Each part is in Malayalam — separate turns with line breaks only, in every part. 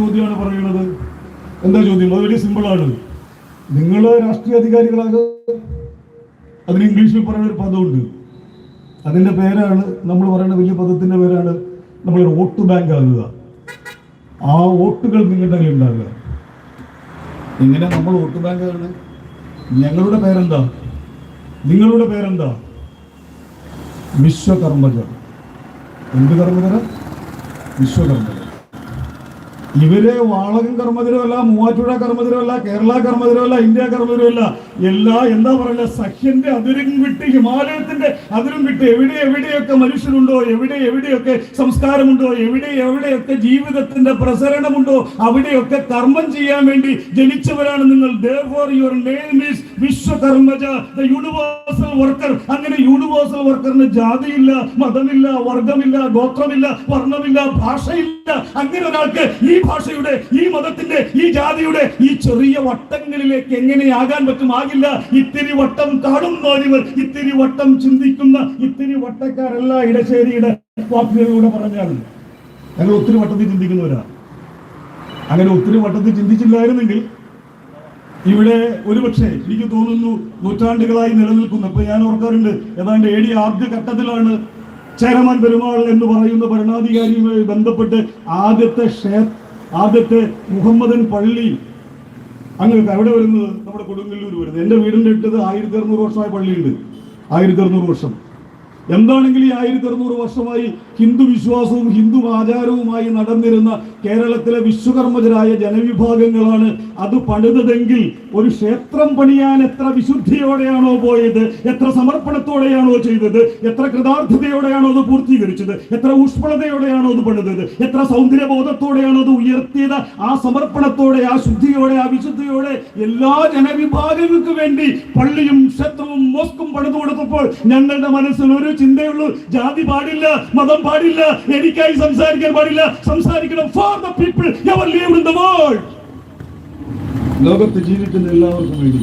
ചോദ്യമാണ് പറയുന്നത്. എന്താ ചോദ്യം? അത് വലിയ സിമ്പിളാണ് നിങ്ങൾ രാഷ്ട്രീയ അധികാരികളാണ്. അതിന് ഇംഗ്ലീഷിൽ പറയുന്ന ഒരു പദമുണ്ട്. അതിന്റെ പേരാണ് നമ്മൾ പറയുന്ന വലിയ പദത്തിന്റെ പേരാണ് നമ്മൾ വോട്ട് ബാങ്ക് ആകുക ആ വോട്ടുകൾ നിങ്ങളുടെ കയ്യിൽ ഉണ്ടാകുക ഇങ്ങനെ നമ്മൾ വോട്ട് ബാങ്ക് ആണ്. ഞങ്ങളുടെ പേരെന്താ? നിങ്ങളുടെ പേരെന്താ? വിശ്വകർമ്മജ എന്ത് കർമ്മജന? വിശ്വകർമ്മജ ഇവർ വാളകൻ കർമ്മതിരമല്ല മൂവാറ്റുപുഴ കർമ്മതിരമല്ല കേരള കർമ്മതിരമല്ല ഇന്ത്യ കർമ്മതിരമല്ല എല്ലാ എന്താ പറയുക സഖ്യന്റെ അതിരും വിട്ട് ഹിമാലയത്തിന്റെ അതിരും വിട്ട് എവിടെ എവിടെയൊക്കെ മനുഷ്യരുണ്ടോ എവിടെ എവിടെയൊക്കെ സംസ്കാരമുണ്ടോ എവിടെ എവിടെയൊക്കെ ജീവിതത്തിന്റെ പ്രസരണമുണ്ടോ അവിടെയൊക്കെ കർമ്മം ചെയ്യാൻ വേണ്ടി ജനിച്ചവരാണ് നിങ്ങൾ. വിശ്വകർമ്മജ the universal worker. അങ്ങനെ യൂണിവേഴ്സൽ വർക്കറിന് ജാതിയില്ല മതമില്ല വർഗമില്ല ഗോത്രമില്ല വർണമില്ല ഭാഷയില്ല. അങ്ങനെ ഒരാൾക്ക് ഈ ഭാഷയുടെ ഈ മതത്തിന്റെ ഈ ജാതിയുടെ ഈ ചെറിയ വട്ടങ്ങളിലേക്ക് എങ്ങനെയാകാൻ പറ്റും? ആകില്ല ഇത്തിരി വട്ടം കാണുന്നവരിവർ ഇത്തിരി വട്ടം ചിന്തിക്കുന്ന ഇത്തിരി വട്ടക്കാരല്ല ഇടശ്ശേരിയുടെ വാക്കുകളിലൂടെ പറഞ്ഞാണ് ഞങ്ങൾ ഒത്തിരി വട്ടത്തിൽ ചിന്തിക്കുന്നവരാ. അങ്ങനെ ഒത്തിരി വട്ടത്തിൽ ചിന്തിച്ചില്ലായിരുന്നെങ്കിൽ ഇവിടെ ഒരുപക്ഷെ എനിക്ക് തോന്നുന്നു നൂറ്റാണ്ടുകളായി നിലനിൽക്കുന്നു. ഇപ്പൊ ഞാൻ ഓർക്കാറുണ്ട് ഏതാണ്ട് എ ഡി ആദ്യ ഘട്ടത്തിലാണ് ചേരമാൻ പെരുമാൾ എന്ന് പറയുന്ന ഭരണാധികാരിയുമായി ബന്ധപ്പെട്ട് ആദ്യത്തെ ക്ഷേ ആദ്യത്തെ മുഹമ്മദൻ പള്ളി അങ്ങ് എവിടെ വരുന്നത്? നമ്മുടെ കൊടുങ്ങല്ലൂർ വരുന്നത്. എന്റെ വീടിന്റെ ഇട്ടത് ആയിരത്തി അറുന്നൂറ് വർഷമായ പള്ളിയുണ്ട്. ആയിരത്തി അറുന്നൂറ് വർഷം. എന്താണെങ്കിൽ ഈ ആയിരത്തി അറുന്നൂറ് വർഷമായി ഹിന്ദു വിശ്വാസവും ഹിന്ദു ആചാരവുമായി നടന്നിരുന്ന കേരളത്തിലെ വിശ്വകർമ്മജരായ ജനവിഭാഗങ്ങളാണ് അത് പണിതതെങ്കിൽ ഒരു ക്ഷേത്രം പണിയാൻ എത്ര വിശുദ്ധിയോടെയാണോ പോയത് എത്ര സമർപ്പണത്തോടെയാണോ ചെയ്തത് എത്ര കൃതാർത്ഥതയോടെയാണോ അത് പൂർത്തീകരിച്ചത് എത്ര ഊഷ്മളതയോടെയാണോ അത് പണിതത് എത്ര സൗന്ദര്യബോധത്തോടെയാണോ അത് ഉയർത്തിയത് ആ സമർപ്പണത്തോടെ ആ ശുദ്ധിയോടെ ആ വിശുദ്ധിയോടെ എല്ലാ ജനവിഭാഗങ്ങൾക്ക് വേണ്ടി പള്ളിയും ക്ഷേത്രവും മോസ്കും പണിതു കൊടുത്തപ്പോൾ ഞങ്ങളുടെ മനസ്സിൽ ഒരു ചിന്തയുള്ളൂ. ജാതി പാടില്ല മതം പാടില്ല എനിക്കായി സംസാരിക്കാൻ പാടില്ല. സംസാരിക്കണം for the people your live in the world ലോകത്ത് ജീവിക്കുന്ന എല്ലാവർക്കും വേണ്ടി.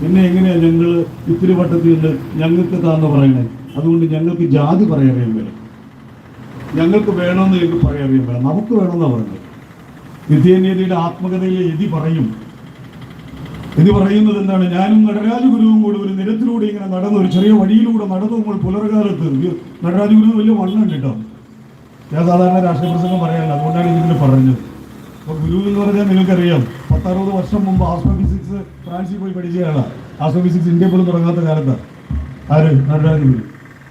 പിന്നെ എങ്ങനെയാ ഞങ്ങൾ ഇത്തിരി വട്ടത്തിൽ നിന്ന് ഞങ്ങൾക്ക് താന്ന് പറയണേ. അതുകൊണ്ട് ഞങ്ങൾക്ക് ജാതി പറയാറിയാൻ വേണം ഞങ്ങൾക്ക് വേണമെന്ന് ഞങ്ങൾക്ക് പറയാറിയാൻ വേണം നമുക്ക് വേണമെന്നാണ് പറയുന്നത്. നിത്യേനീതിയുടെ ആത്മകഥയിലെ എതി പറയും. ഇത് പറയുന്നത് എന്താണ്? ഞാനും നടരാജ ഗുരുവും കൂടെ ഒരു നിരത്തിലൂടെ ഇങ്ങനെ നടന്നു ഒരു ചെറിയ വഴിയിലൂടെ നടന്നു നമ്മൾ പുലർകാലത്ത് നടരാജഗുരു നടരാജ ഗുരു വലിയ വണ്ണം കേട്ടോ. ഞാൻ സാധാരണ രാഷ്ട്രീയ പ്രസംഗം പറയാനില്ല അതുകൊണ്ടാണ് ഇതിന് പറഞ്ഞത്. അപ്പൊ ഗുരു എന്ന് പറഞ്ഞാൽ നിങ്ങൾക്കറിയാം പത്തറുപത് വർഷം മുമ്പ് ആസ്ട്രോ ഫിസിക്സ് ഫ്രാൻസിൽ പോയി പഠിച്ചതാണ് ആസ്ട്രോ ഫിസിക്സ് ഇന്ത്യ പോലും തുടങ്ങാത്ത കാലത്താണ് ആര്? നടരാജ ഗുരു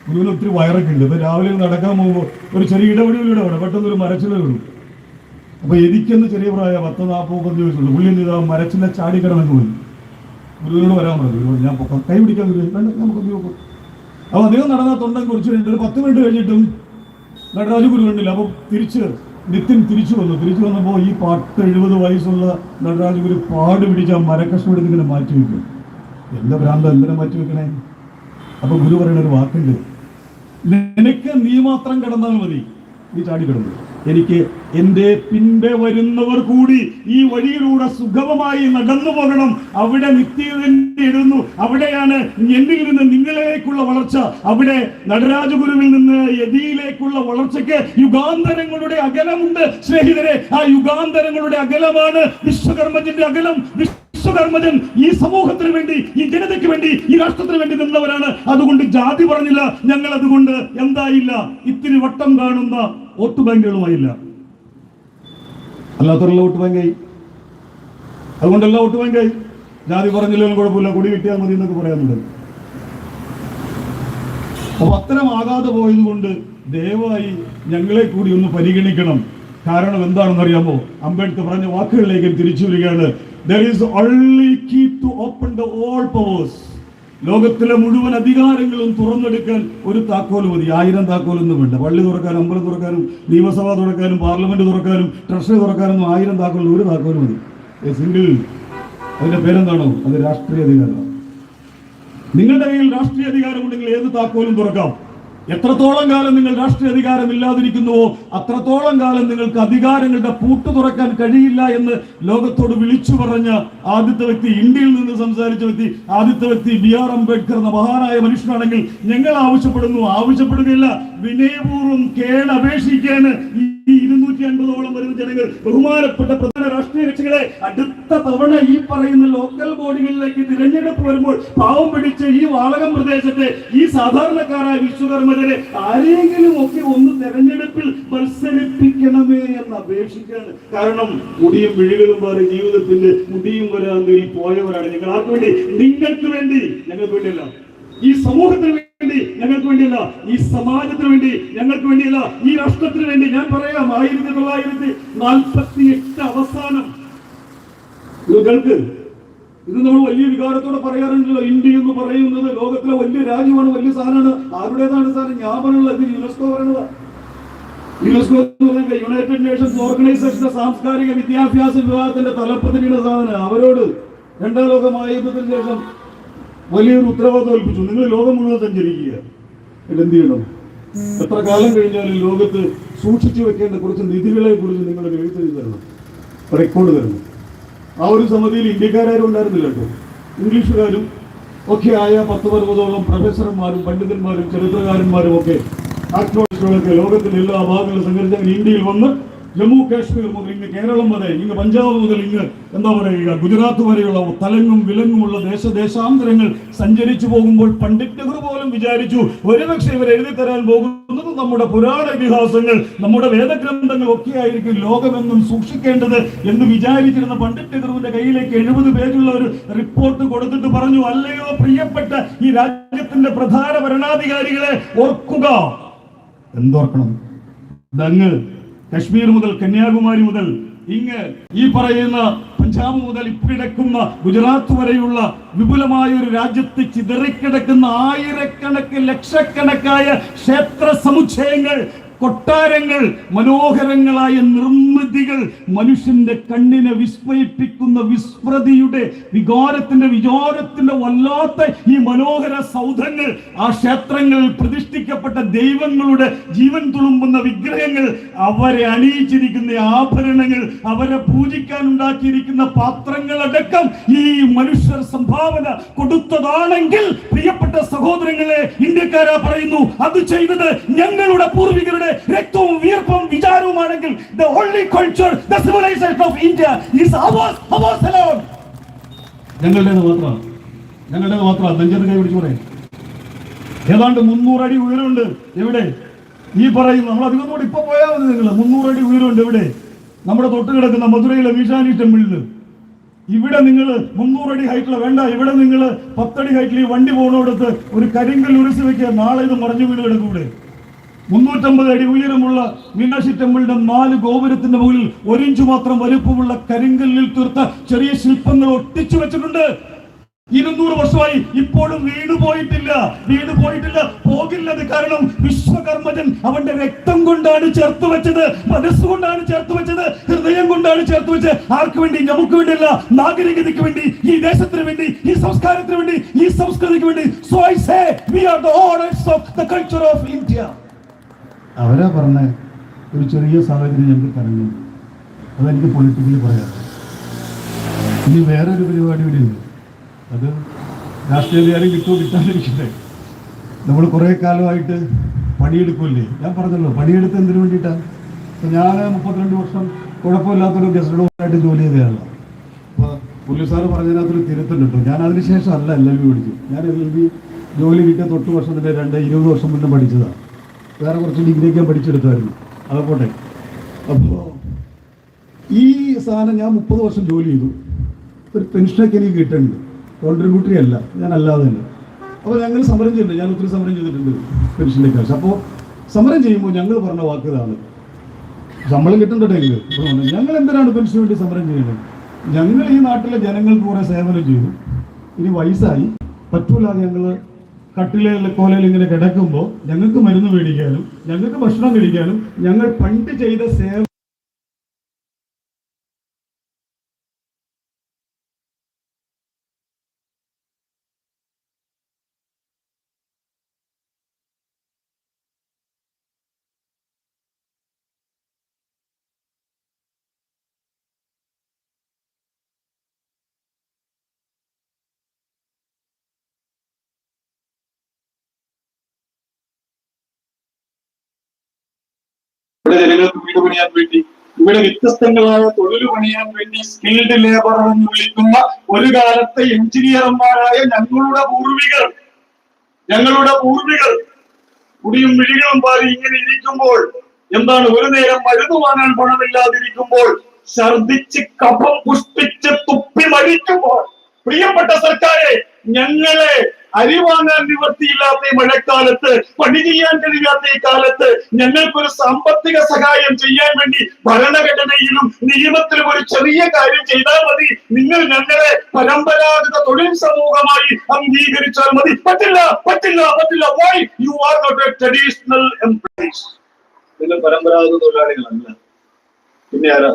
ഗുരുവിന് ഒത്തിരി വയറൊക്കെ ഉണ്ട്. ഇപ്പൊ രാവിലെ നടക്കാൻ പോകുമ്പോൾ ഒരു ചെറിയ ഇടപെടലിലൂടെ വേണം. പെട്ടെന്ന് ഒരു മരച്ചില അപ്പൊ എനിക്കെന്ന് ചെറിയ പ്രായം പത്ത് നാൽപ്പത് മുപ്പത് ദിവസമുള്ളൂ പുള്ളി എന്ത് ചെയ്താൽ മരച്ചില ചാടി കിടന്നു പോയി. ഗുരുവിനോട് വരാൻ പറഞ്ഞു. ഞാൻ പൊക്കം. കൈ പിടിക്കാൻ ഗുരു വേണ്ട നമുക്ക് നോക്കും അപ്പൊ അദ്ദേഹം നടന്ന തൊണ്ടൻ കുറിച്ച് ഒരു പത്ത് മിനിറ്റ് കഴിഞ്ഞിട്ടും നടരാജ് ഗുരു കണ്ടില്ല. അപ്പൊ തിരിച്ച് നിത്യൻ തിരിച്ചു വന്നു. തിരിച്ചു വന്നപ്പോൾ ഈ പത്ത് എഴുപത് വയസ്സുള്ള നടരാജ് ഗുരു പാട് പിടിച്ച മരക്കഷ്ണം ഇങ്ങനെ മാറ്റി വെക്കും. എന്താ ഭ്രാന്ത? എന്തിനാ മാറ്റി വെക്കണേ? അപ്പൊ ഗുരു പറയുന്ന ഒരു വാക്കുണ്ട്. നിനക്ക് നീ മാത്രം കിടന്നാൽ മതി. നീ ചാടി കിടന്നു. എനിക്ക് എന്റെ പിൻപെ വരുന്നവർ കൂടി ഈ വഴിയിലൂടെ സുഗമമായി നടന്നു പോകണം. അവിടെ നിത്യതന്നു അവിടെയാണ് എന്നിൽ നിന്ന് നിങ്ങളിലേക്കുള്ള വളർച്ച. അവിടെ നടരാജഗുരുവിൽ നിന്ന് യതിയിലേക്കുള്ള വളർച്ചയ്ക്ക് യുഗാന്തരങ്ങളുടെ അകലമുണ്ട്. സ്നേഹിതരെ ആ യുഗാന്തരങ്ങളുടെ അകലമാണ്. വിശ്വകർമ്മത്തിന്റെ അകലം. വിശ്വകർമ്മജൻ ഈ സമൂഹത്തിന് വേണ്ടി ഈ ജനതയ്ക്ക് വേണ്ടി ഈ രാഷ്ട്രത്തിന് വേണ്ടി നിന്നവരാണ്. അതുകൊണ്ട് ജാതി പറഞ്ഞില്ല ഞങ്ങൾ അതുകൊണ്ട് എന്തായില്ല? ഇത്തിരി വട്ടം കാണുന്ന വോട്ട് ബാങ്കുകളുമായില്ല അല്ലാത്തവരുള്ള വോട്ട് ബാങ്കായി അതുകൊണ്ടല്ല വോട്ട് ബാങ്കായി ജാതി പറഞ്ഞില്ലെങ്കിലും കുഴപ്പമില്ല കുടി കിട്ടിയാൽ മതി എന്നൊക്കെ പറയാനുണ്ട് അപ്പൊ അത്തരം ആകാതെ പോയത് കൊണ്ട് ദയവായി ഞങ്ങളെ കൂടി ഒന്ന് പരിഗണിക്കണം. കാരണം എന്താണെന്ന് അറിയാമോ അംബേദ്കർ പറഞ്ഞ വാക്കുകളിലേക്ക് തിരിച്ചു വരികയാണ്. ലോകത്തിലെ മുഴുവൻ അധികാരങ്ങളും തുറന്നെടുക്കാൻ ഒരു താക്കോൽ മതി. ആയിരം താക്കോലൊന്നും വേണ്ട. പള്ളി തുറക്കാനും അമ്പലം തുറക്കാനും നിയമസഭ തുറക്കാനും പാർലമെന്റ് തുറക്കാനും ട്രഷറി തുറക്കാനും ആയിരം താക്കോൽ ഒരു താക്കോൽ മതി. സിംഗിൾ അതിന്റെ പേരെന്താണോ? അത് രാഷ്ട്രീയ അധികാരമാണ് നിങ്ങളുടെ കയ്യിൽ രാഷ്ട്രീയ അധികാരമുണ്ടെങ്കിൽ ഏത് താക്കോലും തുറക്കാം. എത്രത്തോളം കാലം നിങ്ങൾ രാഷ്ട്രീയ അധികാരം ഇല്ലാതിരിക്കുന്നുവോ അത്രത്തോളം കാലം നിങ്ങൾക്ക് അധികാരങ്ങളുടെ പൂട്ട് തുറക്കാൻ കഴിയില്ല എന്ന് ലോകത്തോട് വിളിച്ചു പറഞ്ഞ ആദ്യത്തെ വ്യക്തി ഇന്ത്യയിൽ നിന്ന് സംസാരിച്ച വ്യക്തി ആദ്യത്തെ വ്യക്തി ബി ആർ അംബേദ്കർ എന്ന മഹാനായ മനുഷ്യനാണെങ്കിൽ ഞങ്ങൾ ആവശ്യപ്പെടുന്നു. ആവശ്യപ്പെടുകയില്ല. വിനയപൂർവം കേണപേക്ഷിക്കാൻ ഈ ഇരുന്നൂറ്റി അൻപതോളം വരുന്ന ജനങ്ങൾ ബഹുമാനപ്പെട്ട അടുത്ത തവണ ഈ പറയുന്ന ലോക്കൽ ബോഡികളിലേക്ക് തിരഞ്ഞെടുപ്പ് വരുമ്പോൾ പാവം പിടിച്ച് ഈ വാളകം പ്രദേശത്തെ ഈ സാധാരണക്കാരായ വിശ്വകർമ്മകരെ ആരെങ്കിലും ഒക്കെ ഒന്ന് തെരഞ്ഞെടുപ്പിൽ മത്സരിപ്പിക്കണമേ എന്ന് അപേക്ഷിക്കാണ് കാരണം മുടിയും വിഴികളും മാറി ജീവിതത്തിന്റെ മുടിയും വരാന്തയിൽ പോയവരാണ്. ഞങ്ങൾ ആർക്ക് വേണ്ടി? നിങ്ങൾക്ക് വേണ്ടി. ഞങ്ങൾക്ക് വേണ്ടിയല്ല. ഈ സമൂഹത്തിന് വേണ്ടി ഞങ്ങൾക്ക് വേണ്ടിയല്ല. ഈ സമാജത്തിന് വേണ്ടി ഞങ്ങൾക്ക് വേണ്ടിയല്ല. ഈ രാഷ്ട്രത്തിന് വേണ്ടി ഞാൻ പറയാം. ആയിരത്തി തൊള്ളായിരത്തി നാൽപ്പത്തി എട്ട് അവസാനം കേൾക്ക് ഇത് നമ്മൾ വലിയ വികാരത്തോടെ പറയാറുണ്ടല്ലോ. ഇന്ത്യ എന്ന് പറയുന്നത് ലോകത്തിലെ വലിയ രാജ്യമാണ് വലിയ സാധനമാണ്. ആരുടേതാണ് സാധനം? ഞാൻ ഇത് യുനെസ്കോ പറയുന്നത്. യുനെസ്കോ യുണൈറ്റഡ് നേഷൻസ് ഓർഗനൈസേഷന്റെ സാംസ്കാരിക വിദ്യാഭ്യാസ വിഭാഗത്തിന്റെ തലപ്പത്തിനുള്ള സാധനം അവരോട് രണ്ടാം ലോക മഹായുദ്ധത്തിന് ശേഷം വലിയൊരു ഉത്തരവാദിത്വം ഏൽപ്പിച്ചു. നിങ്ങൾ ലോകം മുഴുവൻ സഞ്ചരിക്കുക. എന്ത് ചെയ്യണം? എത്ര കാലം കഴിഞ്ഞാലും ലോകത്ത് സൂക്ഷിച്ചു വെക്കേണ്ട കുറച്ച് നിധികളെ കുറിച്ച് നിങ്ങളുടെ എഴുത്തെഴുതി തരണം റെക്കോർഡ് തരണം. ആ ഒരു സമിതിയിൽ ഇന്ത്യക്കാരും ഉണ്ടായിരുന്നില്ല കേട്ടോ. ഇംഗ്ലീഷുകാരും ഒക്കെ ആയ പത്ത് പർവതോളം പ്രൊഫസർമാരും പണ്ഡിതന്മാരും ചരിത്രകാരന്മാരും ഒക്കെ ആത്മവിശ്വാസികളൊക്കെ ലോകത്തിലെ എല്ലാ ഭാഗങ്ങളിലും സഞ്ചരിച്ച് ഇന്ത്യയിൽ വന്ന് ജമ്മു കാശ്മീർ മുതൽ ഇങ്ങ് കേരളം വരെ ഇങ്ങ് പഞ്ചാബ് മുതൽ ഇങ്ങ് എന്താ പറയുക ഗുജറാത്ത് വരെയുള്ള തലങ്ങും വിലങ്ങുമുള്ള ദേശദേശാന്തരങ്ങൾ സഞ്ചരിച്ചു പോകുമ്പോൾ പണ്ഡിറ്റ് നെഹ്റു പോലും വിചാരിച്ചു ഒരുപക്ഷെ ഇവർ എഴുതി തരാൻ പോകുന്നത് നമ്മുടെ പുരാണ ഇതിഹാസങ്ങൾ നമ്മുടെ വേദഗ്രന്ഥങ്ങൾ ഒക്കെ ആയിരിക്കും ലോകമെന്നും സൂക്ഷിക്കേണ്ടത് എന്ന് വിചാരിച്ചിരുന്ന പണ്ഡിറ്റ് നെഹ്റുവിന്റെ കയ്യിലേക്ക് എഴുപത് പേജുള്ള ഒരു റിപ്പോർട്ട് കൊടുത്തിട്ട് പറഞ്ഞു അല്ലയോ പ്രിയപ്പെട്ട ഈ രാജ്യത്തിന്റെ പ്രധാന ഭരണാധികാരികളെ ഓർക്കുക. എന്തോർക്കണം കശ്മീർ മുതൽ കന്യാകുമാരി മുതൽ ഇങ്ങ് ഈ പറയുന്ന പഞ്ചാബ് മുതൽ ഇപ്പിടക്കുന്ന ഗുജറാത്ത് വരെയുള്ള വിപുലമായ ഒരു രാജ്യത്ത് ചിതറിക്കിടക്കുന്ന ആയിരക്കണക്കിന് ലക്ഷക്കണക്കായ ക്ഷേത്ര സമുച്ചയങ്ങൾ കൊട്ടാരങ്ങൾ മനോഹരങ്ങളായ നിർമ്മിതികൾ മനുഷ്യന്റെ കണ്ണിനെ വിസ്മയിപ്പിക്കുന്ന വിസ്മൃതിയുടെ വികാരത്തിന്റെ വിചാരത്തിന്റെ വല്ലാത്ത ഈ മനോഹര സൗധങ്ങൾ ആ ക്ഷേത്രങ്ങളിൽ പ്രതിഷ്ഠിക്കപ്പെട്ട ദൈവങ്ങളുടെ ജീവൻ തുളുമ്പുന്ന വിഗ്രഹങ്ങൾ അവരെ അണിയിച്ചിരിക്കുന്ന ആഭരണങ്ങൾ അവരെ പൂജിക്കാൻ ഉണ്ടാക്കിയിരിക്കുന്ന പാത്രങ്ങളടക്കം ഈ മനുഷ്യർ സംഭാവന കൊടുത്തതാണെങ്കിൽ പ്രിയപ്പെട്ട സഹോദരങ്ങളെ ഇന്ത്യക്കാരാ പറയുന്നു അത് ചെയ്തത് ഞങ്ങളുടെ പൂർവികരുടെ രക്തവും വീർപ്പും വിചാരവുമാണെങ്കിൽ ഞങ്ങളുടേത് മാത്രമാണ്. ഞങ്ങളുടേത് മാത്രമാണ്. നെഞ്ചത്ത് കൈ പിടിച്ചു പറയാം. ഏതാണ്ട് മുന്നൂറ് അടി ഉയരമുണ്ട്. എവിടെ? ഈ പറയുന്നു നമ്മൾ അധികം കൂടി ഇപ്പൊ പോയാൽ മതി നിങ്ങൾ. മുന്നൂറ് അടി ഉയരമുണ്ട്. എവിടെ? നമ്മുടെ തൊട്ട് കിടക്കുന്ന മധുരയിലെ മീശാനി ടെമ്പിളിൽ ഇവിടെ നിങ്ങൾ മുന്നൂറടി ഹൈറ്റിൽ വേണ്ട. ഇവിടെ നിങ്ങൾ പത്തടി ഹൈറ്റിൽ വണ്ടി പോകുന്നിടത്ത് ഒരു കരിങ്കൽ ഉരുസ് വെക്കുക. നാളെ ഇത് മറിഞ്ഞു വീണ് കിടക്കൂടെ മുന്നൂറ്റമ്പത് അടി ഉയരമുള്ള മീനാക്ഷി ടെമ്പിളിന്റെ നാല് ഗോപുരത്തിന്റെ മുകളിൽ ഒരിഞ്ചു മാത്രം വലുപ്പമുള്ള കരിങ്കല്ലിൽ തീർത്ത ചെറിയ ശില്പങ്ങൾ ഒട്ടിച്ചു വെച്ചിട്ടുണ്ട്. ഇരുന്നൂറ് വർഷമായി ഇപ്പോഴും വീട് പോയിട്ടില്ല. വീട് പോയിട്ടില്ല. പോകില്ലത് കാരണം വിശ്വകർമ്മജൻ അവന്റെ രക്തം കൊണ്ടാണ് ചേർത്ത് വെച്ചത്. മനസ്സുകൊണ്ടാണ് ചേർത്ത് വെച്ചത്. ഹൃദയം കൊണ്ടാണ് ചേർത്ത് വെച്ചത്. ആർക്ക് വേണ്ടി? നമുക്ക് വേണ്ടിയല്ല. നാഗരികതയ്ക്ക് വേണ്ടി ഈ ദേശത്തിന് വേണ്ടി ഈ സംസ്കാരത്തിന് വേണ്ടി ഈ സംസ്കൃതിക്ക് വേണ്ടി. So I say we are the owners of the culture of India അവരാ പറഞ്ഞ ഒരു ചെറിയ സാഹചര്യം ഞങ്ങൾക്ക് തരണം അതെനിക്ക് പൊളിറ്റിക്കലി പറയാം. ഇനി വേറൊരു പരിപാടി ഇവിടെ ഉണ്ട് അത് രാഷ്ട്രീയക്കാരും കിട്ടുമോ കിട്ടാതിരിക്കട്ടെ. നമ്മൾ കുറേ കാലമായിട്ട് പണിയെടുക്കുമല്ലേ? ഞാൻ പറഞ്ഞല്ലോ പണിയെടുത്ത് എന്തിനു വേണ്ടിയിട്ടാണ് ഞാൻ മുപ്പത്തിരണ്ട് വർഷം കുഴപ്പമില്ലാത്തൊരു ഗസ്റ്റ് ഡോക്ടറായിട്ട് ജോലി ചെയ്തതാണ് അപ്പോൾ പുള്ളി സാറ് പറഞ്ഞതിനകത്തൊരു തിരുത്തുണ്ട് കേട്ടോ ഞാൻ അതിനുശേഷം അല്ല എൽ എൽ ബി പഠിച്ചു. ഞാൻ എൽ എൽ ബി ജോലി കിട്ടിയ തൊട്ട് വർഷത്തിന്റെ രണ്ട് ഇരുപത് വർഷം മുന്നേ പഠിച്ചതാണ് വേറെ കുറച്ച് ഡിഗ്രിയൊക്കെ ഞാൻ പഠിച്ചെടുത്തായിരുന്നു. പോട്ടെ. അപ്പോൾ ഈ സാധനം ഞാൻ മുപ്പത് വർഷം ജോലി ചെയ്തു. ഒരു പെൻഷനൊക്കെ എനിക്ക് കിട്ടുന്നുണ്ട്. കോൺട്രിബ്യൂട്ടറി അല്ല. ഞാൻ അല്ലാതെ തന്നെ. അപ്പോൾ ഞങ്ങൾ സമരം ചെയ്തിട്ടുണ്ട്. ഞാൻ ഒത്തിരി സമരം ചെയ്തിട്ടുണ്ട് പെൻഷന്റെ കാശ് അപ്പോൾ സമരം ചെയ്യുമ്പോൾ ഞങ്ങൾ പറഞ്ഞ വാക്ക് ഇതാണ്. ശമ്പളം കിട്ടുന്നുണ്ടെങ്കിൽ ഞങ്ങൾ എന്തിനാണ് പെൻഷൻ വേണ്ടി സമരം ചെയ്യുന്നത്? ഞങ്ങൾ ഈ നാട്ടിലെ ജനങ്ങൾക്ക് കുറെ സേവനം ചെയ്തു. ഇനി വയസ്സായി. പറ്റൂല ഞങ്ങൾ കട്ടിലെ കോലയിൽ ഇങ്ങനെ കിടക്കുമ്പോൾ ഞങ്ങൾക്ക് മരുന്ന് മേടിക്കാനും ഞങ്ങൾക്ക് ഭക്ഷണം കഴിക്കാനും ഞങ്ങൾ പണ്ട് ചെയ്ത സേവ
ഇവിടെ വീട് പണിയാൻ വേണ്ടി ഇവിടെ വ്യത്യസ്തങ്ങളായ തൊഴിൽ പണിയാൻ വേണ്ടി സ്കിൽഡ് ലേബർ എന്ന് വിളിക്കുന്ന ഒരു കാലത്തെ എഞ്ചിനീയർമാരായ ഞങ്ങളുടെ പൂർവികർ. ഞങ്ങളുടെ പൂർവികർ. കുടിയും വിഴികളും പാരി ഇങ്ങനെ ഇരിക്കുമ്പോൾ എന്താണ് ഒരു നേരം മരുന്ന് വാങ്ങാൻ പണമില്ലാതിരിക്കുമ്പോൾ ഛർദിച്ച് കഫം പുഷ്പിച്ച് തുപ്പി മരിക്കുമ്പോൾ പ്രിയപ്പെട്ട സർക്കാരെ ഞങ്ങളെ അരി വാങ്ങാൻ നിവർത്തിയില്ലാത്ത ഈ മഴക്കാലത്ത് പണി ചെയ്യാൻ കഴിയാത്ത ഈ കാലത്ത് ഞങ്ങൾക്കൊരു സാമ്പത്തിക സഹായം ചെയ്യാൻ വേണ്ടി ഭരണഘടനയിലും നിയമത്തിലും ഒരു ചെറിയ കാര്യം ചെയ്താൽ മതി. നിങ്ങൾ ഞങ്ങളെ പരമ്പരാഗത തൊഴിൽ സമൂഹമായി അംഗീകരിച്ചാൽ മതി. പറ്റില്ല പറ്റില്ല പറ്റില്ല. Why you are not a traditional employees നിങ്ങൾ പരമ്പരാഗത തൊഴിലാളികളല്ല. പിന്നെ ആരാ?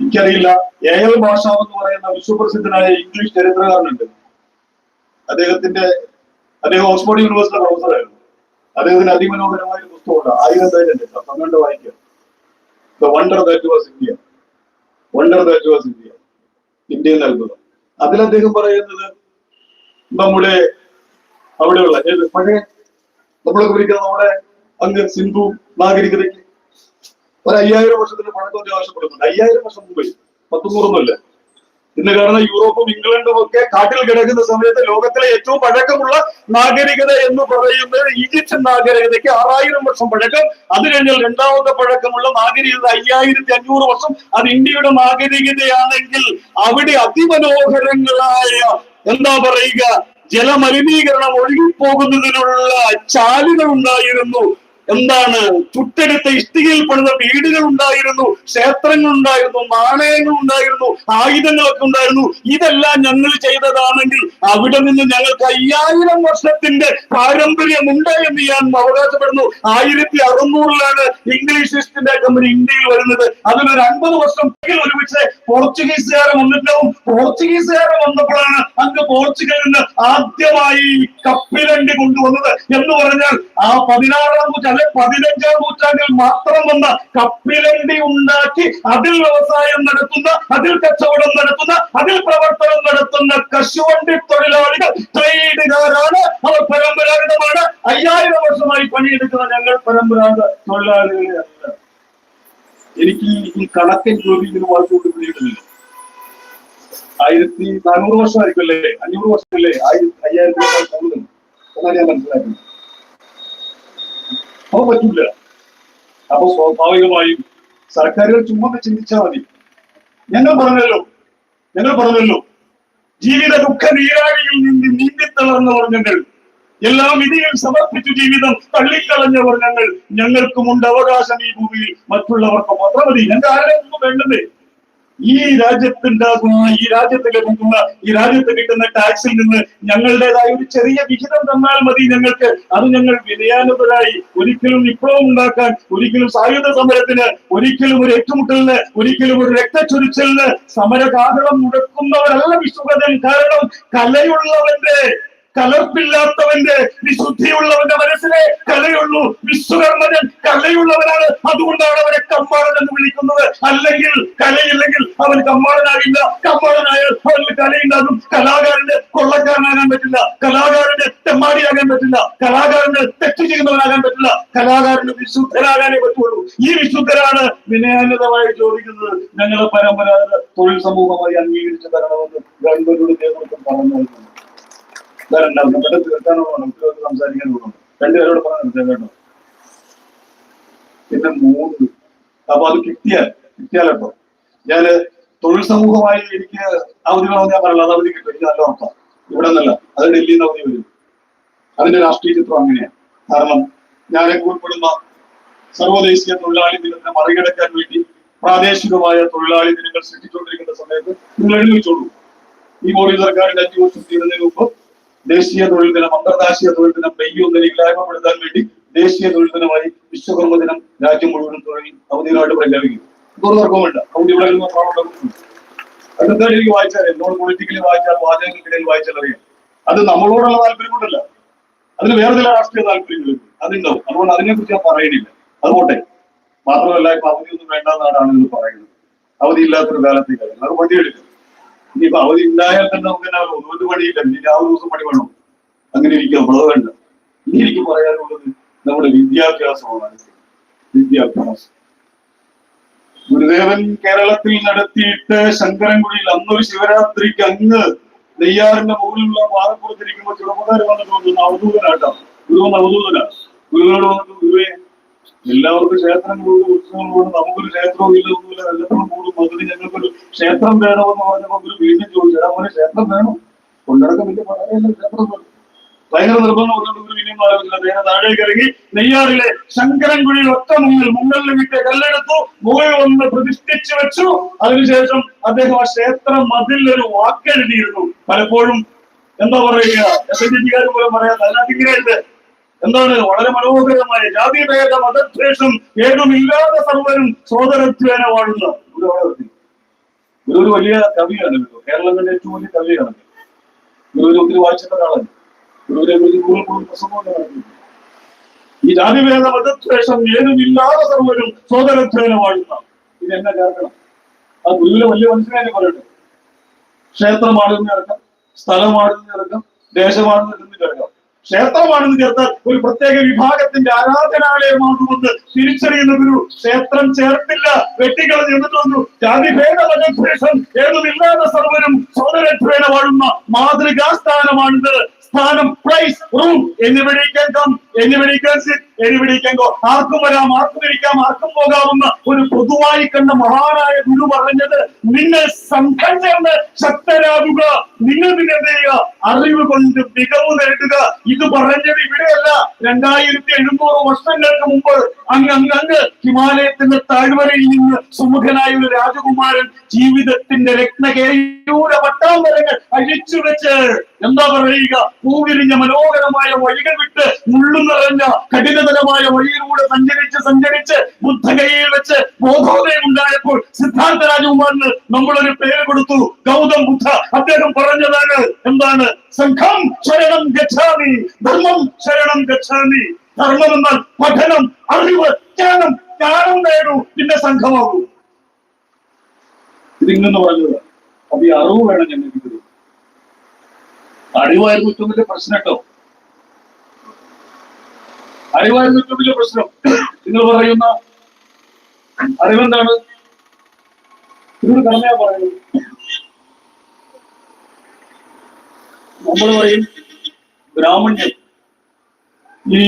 എനിക്കറിയില്ല. എ എൽ ഭാഷ എന്ന് പറയുന്ന വിശ്വപ്രസിദ്ധനായ ഇംഗ്ലീഷ് ചരിത്രകാരനുണ്ട്. അദ്ദേഹത്തിന്റെ അദ്ദേഹം ഓക്സ്ഫോർഡ് യൂണിവേഴ്സിറ്റിയുടെ പ്രൊഫസറായിരുന്നു അദ്ദേഹത്തിന് അതിമനോഹരമായ ഒരു പുസ്തകമുണ്ട്. ആയിരം പേരുണ്ട്. പന്ത്രണ്ട് വായിക്കുക the wonder that was India wonder that was India ഇന്ത്യയിൽ അത്ഭുതം അതിൽ അദ്ദേഹം പറയുന്നത് നമ്മുടെ അവിടെയുള്ള പഴയ നമ്മളൊക്കെ വിളിക്കുന്ന നമ്മുടെ അങ്ങ് സിന്ധു നാഗരികതയ്ക്ക് ഒരു അയ്യായിരം വർഷത്തിന് പഴക്കം ആവശ്യപ്പെടുന്നുണ്ട്. അയ്യായിരം വർഷം മുമ്പ്. പത്തുനൂറൊന്നുമല്ല ഇന്ന് കാരണം യൂറോപ്പും ഇംഗ്ലണ്ടും ഒക്കെ കാട്ടിൽ കിടക്കുന്ന സമയത്ത് ലോകത്തിലെ ഏറ്റവും പഴക്കമുള്ള നാഗരികത എന്ന് പറയുന്നത് ഈജിപ്ഷ്യൻ നാഗരികതയ്ക്ക് ആറായിരം വർഷം പഴക്കം. അത് കഴിഞ്ഞാൽ രണ്ടാമത്തെ പഴക്കമുള്ള നാഗരികത അയ്യായിരത്തി അഞ്ഞൂറ് വർഷം. അത് ഇന്ത്യയുടെ നാഗരികതയാണെങ്കിൽ അവിടെ അതിമനോഹരങ്ങളായ എന്താ പറയുക ജലമലിനീകരണം ഒഴുകിപ്പോകുന്നതിനുള്ള ചാലുകൾ ഉണ്ടായിരുന്നു. എന്താണ്? ചുട്ടെടുത്ത ഇഷ്ടികയിൽ പണിത വീടുകൾ ഉണ്ടായിരുന്നു ക്ഷേത്രങ്ങൾ ഉണ്ടായിരുന്നു നാണയങ്ങൾ ഉണ്ടായിരുന്നു ആയുധങ്ങളൊക്കെ ഉണ്ടായിരുന്നു ഇതെല്ലാം ഞങ്ങൾ ചെയ്തതാണെങ്കിൽ അവിടെ നിന്ന് ഞങ്ങൾക്ക് അയ്യായിരം വർഷത്തിന്റെ പാരമ്പര്യമുണ്ട് എന്ന് ഞാൻ അവകാശപ്പെടുന്നു. ആയിരത്തി അറുന്നൂറിലാണ് ഇംഗ്ലീഷ് ഈസ്റ്റ് ഇന്ത്യ കമ്പനി ഇന്ത്യയിൽ വരുന്നത്. അതിലൊരു അൻപത് വർഷം ഒരുമിച്ച് പോർച്ചുഗീസുകാരെ വന്നിട്ടും പോർച്ചുഗീസുകാരെ വന്നപ്പോഴാണ് അങ്ങ് പോർച്ചുഗലിന് ആദ്യമായി കപ്പിലണ്ടി കൊണ്ടുവന്നത് എന്ന് പറഞ്ഞാൽ ആ പതിനാറാം നൂറ്റാണ്ട് അല്ലെ പതിനഞ്ചാം നൂറ്റാണ്ടിൽ മാത്രം വന്ന കപ്പിലണ്ടി ഉണ്ടാക്കി അതിൽ വ്യവസായം നടത്തുന്ന അതിൽ കച്ചവടം നടത്തുന്ന അതിൽ പ്രവർത്തനം നടത്തുന്ന കശുവണ്ടി തൊഴിലാളികൾ ട്രേഡുകാരാണ്. അവർ പരമ്പരാഗതമാണ്. അയ്യായിരം വർഷമായി പണിയെടുക്കുന്ന ഞങ്ങൾ പരമ്പരാഗത തൊഴിലാളികളെ എനിക്ക് ഈ- കണക്കൻ ജോലി ഇങ്ങനെ വായിച്ചുകൊണ്ട് പിടിയിട്ടില്ല ആയിരത്തി നാനൂറ് വർഷമായിരിക്കും അല്ലേ? അഞ്ഞൂറ് വർഷമല്ലേ? ആയിരത്തി അയ്യായിരത്തി കൂടുതൽ എന്നാണ് ഞാൻ മനസ്സിലാക്കുന്നത്. അപ്പൊ പറ്റൂല. അപ്പൊ സ്വാഭാവികമായും സർക്കാരുകൾ ചുമ്മാ ചിന്തിച്ചാൽ മതി. ഞങ്ങൾ പറഞ്ഞല്ലോ ഞങ്ങൾ പറഞ്ഞല്ലോ ജീവിത ദുഃഖ നീരാളിയിൽ നിന്ന് നീന്തിത്തളർന്നവർ ഞങ്ങൾ എല്ലാ വിധിയും സമർപ്പിച്ചു ജീവിതം തള്ളിക്കളഞ്ഞവർ ഞങ്ങൾ ഞങ്ങൾക്കുമുണ്ട് അവകാശം ഈ ഭൂമിയിൽ മറ്റുള്ളവർക്ക് മാത്രം മതി. ഞങ്ങൾ ആരെയൊന്നും വേണ്ടതേ. ഈ രാജ്യത്തുണ്ടാകുന്ന ഈ രാജ്യത്ത് ലഭിക്കുന്ന ഈ രാജ്യത്ത് കിട്ടുന്ന ടാക്സിൽ നിന്ന് ഞങ്ങളുടേതായ ഒരു ചെറിയ വിഹിതം തന്നാൽ മതി ഞങ്ങൾക്ക്. അത് ഞങ്ങൾ വിനയാനുതരായി ഒരിക്കലും വിപ്ലവം ഉണ്ടാക്കാൻ ഒരിക്കലും സായുധ സമരത്തിന് ഒരിക്കലും ഒരു ഏറ്റുമുട്ടലിന് ഒരിക്കലും ഒരു രക്തച്ചൊരിച്ചലിന് സമരകാഹളം മുടക്കുന്നവരല്ല വിശ്വകഥൻ കാരണം കലയുള്ളവന്റെ കലർപ്പില്ലാത്തവന്റെ വിശുദ്ധിയുള്ളവന്റെ മനസ്സിലെ കലയുള്ളൂ. വിശ്വകർമ്മജൻ കലയുള്ളവനാണ്. അതുകൊണ്ടാണ് അവരെ കമ്മാടൻ എന്ന് വിളിക്കുന്നത്. അല്ലെങ്കിൽ കലയില്ലെങ്കിൽ അവൻ കമ്മാടനാകില്ല കമ്മാടനായാൽ അവന് കലയുണ്ടാകും. കലാകാരന് കൊള്ളക്കാരനാകാൻ പറ്റില്ല. കലാകാരന്റെ തെമ്മാടിയാകാൻ പറ്റില്ല. കലാകാരന് തെറ്റ് ചെയ്യുന്നവനാകാൻ പറ്റില്ല. കലാകാരന് വിശുദ്ധരാകാനേ പറ്റുള്ളൂ. ഈ വിശുദ്ധരാണ് വിനയാനതമായി ചോദിക്കുന്നത്. ഞങ്ങളുടെ പരമ്പരാഗത തൊഴിൽ സമൂഹമായി അംഗീകരിച്ചു തരണമെന്ന് ഗവൺമെന്റിന്റെ നേതൃത്വം പറഞ്ഞു പിന്നെ മൂന്ന്. അപ്പൊ അത് കിട്ടിയാൽ കിട്ടിയാലോ ഞാൻ തൊഴിൽ സമൂഹമായി എനിക്ക് അവധി വേണമെന്ന് ഞാൻ പറയില്ല. അത് അവധി കിട്ടും. എനിക്ക് നല്ല ഉറപ്പാണ് ഇവിടെ നിന്നല്ല അത് ഡൽഹിയിൽ നിന്ന് അവധി വരും. അതിന്റെ രാഷ്ട്രീയ ചിത്രം അങ്ങനെയാണ്. കാരണം ഞാനൊക്കെ ഉൾപ്പെടുന്ന സർവദേശീയ തൊഴിലാളി ദിനത്തെ മറികടക്കാൻ വേണ്ടി പ്രാദേശികമായ തൊഴിലാളി ദിനങ്ങൾ സൃഷ്ടിച്ചുകൊണ്ടിരിക്കുന്ന സമയത്ത് നിങ്ങൾ എഴുതി വെച്ചോളൂ. ഈ മോഡി സർക്കാരിന്റെ അഞ്ചു വർഷം തീരുന്നതിന് മുമ്പ് ദേശീയ തൊഴിൽ ദിനം അന്തർദേശീയ തൊഴിൽ ദിനം മെയ് ഒന്നിന് ഇല്ലായ്മപ്പെടുത്താൻ വേണ്ടി ദേശീയ തൊഴിൽ ദിനമായി വിശ്വകർമ്മ ദിനം രാജ്യം മുഴുവനും തൊഴിൽ അവധികളായിട്ട് പ്രഖ്യാപിക്കും ഇതൊന്നും തർക്കവുമില്ല. അവധി ഇവിടെ അടുത്ത എനിക്ക് വായിച്ചാൽ എന്നോട് പൊളിറ്റിക്കലി വായിച്ചാൽ വാചകങ്ങൾക്കിടയിൽ വായിച്ചാൽ അറിയാം. അത് നമ്മളോടുള്ള താല്പര്യം കൊണ്ടല്ല. അതിന് വേറെ ചില രാഷ്ട്രീയ താല്പര്യങ്ങളുണ്ട് അതുണ്ടാവും. അതുകൊണ്ട് അതിനെ കുറിച്ച് ഞാൻ പറയണില്ല. അത് പോട്ടെ. മാത്രമല്ല ഇപ്പൊ അവധിയൊന്നും വേണ്ടെന്നാണ് ആളുകൾ പറയുന്നത്. അവധിയില്ലാത്തൊരു കാലത്തേക്ക് അത് പണിയെടുക്കും ഇനിയിപ്പോ അവധി ഉണ്ടായാൽ തന്നെ നമുക്ക് എന്നാ ഒരു പണിയില്ല. ഇനി ഒരു ദിവസം പണി വേണം? അങ്ങനെ ഇരിക്കാം. വളരെ വേണ്ട. ഇനി എനിക്ക് പറയാനുള്ളത് നമ്മുടെ വിദ്യാഭ്യാസമാണ്. വിദ്യാഭ്യാസം. ഗുരുദേവൻ കേരളത്തിൽ നടത്തിയിട്ട് ശങ്കരൻകുടിയിൽ അന്നൊരു ശിവരാത്രിക്ക് അങ്ങ് നെയ്യാറിന്റെ മുകളിലുള്ള പാറപ്പുറത്തിരിക്കുമ്പോൾ ചെറുപ്പക്കാർ വന്നിട്ട് വന്നു അവധൂതനാട്ടോ. ഗുരുവൻ വന്ന് അവധൂതനാണ് ഗുരുവിനോട് വന്നിട്ട് ഗുരുവേ എല്ലാവർക്കും ക്ഷേത്രങ്ങളുണ്ട് ഉത്സവങ്ങളോട് നമുക്കൊരു ക്ഷേത്രവും ഇല്ല ഒന്നുമില്ല എല്ലാത്തിനും കൂടും അതിന് ഞങ്ങൾക്കൊരു ക്ഷേത്രം വേണമെന്ന് പറഞ്ഞപ്പോൾ ഗുരു വീണ്ടും ചോദിച്ചു അവന് ക്ഷേത്രം വേണം. കൊണ്ടിടക്കം വലിയ പറയാനുള്ള ക്ഷേത്രം വേണം ഭയങ്കര നിർബന്ധം വന്നുകൊണ്ട് പിന്നെയും ഇനിയും ആലോചിച്ചില്ല. നേരെ താഴേക്ക് ഇറങ്ങി നെയ്യാറിലെ ശങ്കരൻകുഴിയിൽ ഒറ്റ മുങ്ങൽ മുങ്ങലിൽ വിട്ട് കല്ലെടുത്തു മുകളിൽ വന്ന് പ്രതിഷ്ഠിച്ചു വെച്ചു. അതിനുശേഷം അദ്ദേഹം ആ ക്ഷേത്ര മതിൽ ഒരു വാക്കെഴുതിയിരുന്നു. പലപ്പോഴും എന്താ പറയുക എസ് എൻ ജിക്കാർ പോലും പറയാം അതിനകത്ത് ഇങ്ങനെയുണ്ട്. എന്താണ്? വളരെ മനോഹരമായ ജാതിഭേദ മതദ്വേഷം ഏതുമില്ലാതെ സർവരും സോദരത്വേന വാഴുന്ന ഒരു അവിടെ ഇതൊരു വലിയ കവിയാണ് കേരളം തന്നെ ഏറ്റവും വലിയ കവിയാണ്. ഗുരുവിനെ ഒത്തിരി വായിച്ചിട്ട ഒരാളാണ്. ഗുരുവിനെ കുറിച്ച് കൂടുതൽ പ്രസംഗം നടത്തി ഈ ജാതിഭേദ മതദ്വേഷം ഏതുമില്ലാതെ സർവരും സോദരത്വേന വാഴുന്ന ഇത് എന്നെ കേൾക്കണം ആ ഗുരുവിലെ വലിയ മനസ്സിലായി പറയട്ടെ. ക്ഷേത്രമാണെന്ന് ചേർക്കാം സ്ഥലമാണെന്ന് ചേർക്കാം ദേശമാണെന്ന് ചേർക്കാം ക്ഷേത്രമാണെന്ന് ചേർത്താൽ ഒരു പ്രത്യേക വിഭാഗത്തിന്റെ ആരാധനാലയമാകുമെന്ന് തിരിച്ചറിയുന്ന ഗുരു ക്ഷേത്രം ചേർത്തില്ല. വെട്ടികൾ ചെന്നിട്ട് വന്നു. ജാതിഭേദ മതദ്വേഷം ഏതുമില്ലാതെ സർവരും സോദരത്വേന വാഴുന്ന മാതൃകാസ്ഥാനമാണിത്. സ്ഥാനം price room. anybody can go ആർക്കും വരാം ആർക്കും ഇരിക്കാം ആർക്കും പോകാവുന്ന ഒരു പൊതുവായി കണ്ട മഹാനായ ഗുരു പറഞ്ഞത് നിങ്ങൾ സംഘം ചേർന്ന് ശക്തരാകുക നിങ്ങൾ പിന്നെ എന്ത് ചെയ്യുക? അറിവ് കൊണ്ട് മികവ് നേടുക. ഇത് പറഞ്ഞത് ഇവിടെയല്ല. രണ്ടായിരത്തി എഴുന്നൂറ് വർഷങ്ങൾക്ക് മുമ്പ് അങ്ങ് അങ്ങ് അങ്ങ് ഹിമാലയത്തിന്റെ താഴ്വരയിൽ നിന്ന് സുമുഖനായ ഒരു രാജകുമാരൻ ജീവിതത്തിന്റെ രത്നകേയൂര പട്ടാമ്പരങ്ങൾ അഴിച്ചു വെച്ച് എന്താ പറയുക? പൂവിരിഞ്ഞ മനോഹരമായ വഴികൾ വിട്ട് മുള്ളു നിറഞ്ഞ കഠിനതരമായ വഴിയിലൂടെ സഞ്ചരിച്ച് സഞ്ചരിച്ച് ബുദ്ധഗയയിൽ വെച്ച് ബോധോദയം ഉണ്ടായപ്പോൾ സിദ്ധാർത്ഥ രാജകുമാരന് നമ്മളൊരു പേര് കൊടുത്തു. ഗൗതം ബുദ്ധ. അദ്ദേഹം പറഞ്ഞതാണ് എന്താണ്? സംഘം ശരണം ഗച്ഛാമി ധർമ്മം ശരണം ഗച്ഛാമി. ധർമ്മം എന്നാൽ പഠനം അറിവ് ജ്ഞാനം. ജ്ഞാനം നേടു പിന്നെ സംഘമാകൂ. ഇതിങ്ങനെ പറഞ്ഞത്. അപ്പൊ ഈ അറിവ് വേണം ഞങ്ങൾക്ക് അറിവായിരുന്നു ഏറ്റവും വലിയ പ്രശ്നം കേട്ടോ. അറിവായിരുന്നു ഏറ്റവും വലിയ പ്രശ്നം. നിങ്ങൾ പറയുന്ന അറിവെന്താണ്? ഇതൊരു കടമയാ പറയുന്നത്. നമ്മൾ പറയും ബ്രാഹ്മണ്യം ഈ